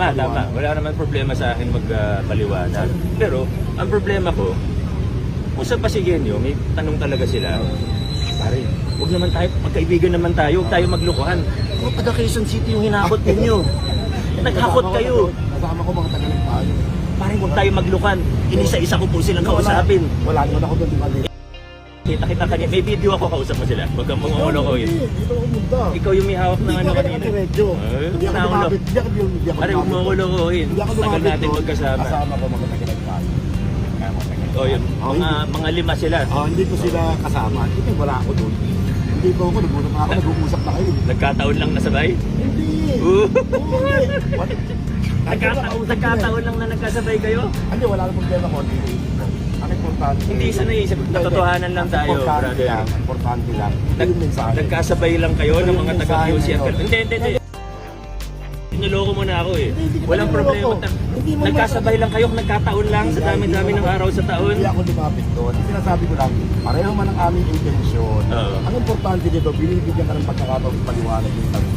Tama, tama. Wala naman problema sa akin magpaliwanag. Pero, ang problema ko, kung sa Pasigenyo, may tanong talaga sila, pare, huwag naman tayo, magkaibigan naman tayo, huwag tayo maglukuhan. Kung taga Quezon City yung hinakot ninyo. Naghakot kayo. Kasama ko mga taga. Pare, huwag tayo maglukan. Inisa-isa ko po silang kausapin. Wala naman ako doon, di ba? Kita-kita kanina. May video ako kausap mo sila. Huwag kang mumulo ko yun. Dito ako pumunta. Ikaw yung may hawak ng ano kanina. medyo. Hindi ako lumapit. Hindi ako ako Pare, huwag ko ako Tagal natin magkasama. Kasama ko mga taga ng payo. Kaya mga taga O yun, Oh, mga, mga lima sila. Ah, hindi ko sila kasama. Hindi, wala ako doon. Hindi ko ako, nagulat na ako, nag-uusap na kayo. Nagkataon lang nasabay. Hindi. Oo. Nagkataon lang na nagkasabay kayo. Hindi, wala na problema ko. Importante. Hindi sa naisip. Katotohanan lang ang tayo, importante brother. Lang, ang importante lang. Nag, nagkasabay lang kayo ng mga taga-QC. ngayon. Hindi, hindi, hindi. Niloko mo na ako eh. Walang problema. Nagkasabay lang kayo, nagkataon lang sa dami-dami ng araw sa taon. Hindi ako lumapit doon. Sinasabi ko lang, pareho man ang aming intensyon. Oo. Ang importante dito, binibigyan ka ng pagkakataon paliwanag yung tanong.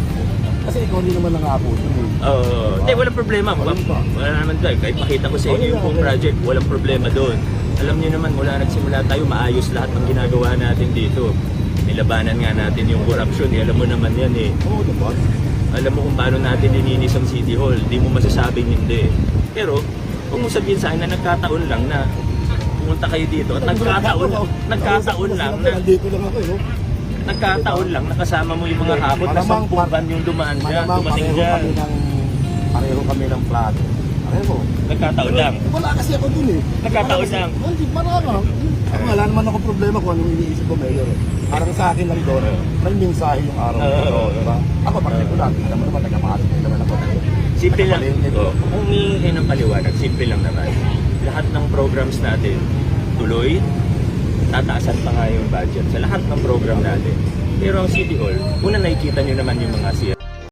Kasi ikaw hindi naman nangako dun eh. Oo. Hindi, walang problema. Walang Wala, pa. wala naman tayo. Kahit pakita ko sa inyo yung project, walang problema doon. Alam niyo naman, mula nagsimula tayo, maayos lahat ng ginagawa natin dito. Nilabanan nga natin yung corruption. Eh. Alam mo naman yan eh. Oo, diba? Alam mo kung paano natin lininis ang City Hall. Di mo masasabing hindi. Pero, huwag mo sabihin sa akin na nagkataon lang na pumunta kayo dito at nagkataon, nagkataon lang na eh. nagkataon lang nakasama mo yung mga hakot na sampung van yung dumaan dyan, dumating dyan. kami ng pareho kami ng plano. Pareho. Nagkataon lang. Wala kasi ako dun eh. Nagkataon lang. Hindi, marami. Ako, wala naman ako problema kung anong iniisip ko, Mayor. Parang sa akin lang doon, may mensahe yung araw Oo, ko, oo, diba? Ako, partikular, hindi naman naman nagkamahal, hindi naman ako Simple lang. Kung humihingi ng paliwanag, simple lang naman. Lahat ng programs natin, tuloy, tataasan pa nga yung budget sa lahat ng program natin. Pero ang City Hall, una nakikita nyo naman yung mga siya.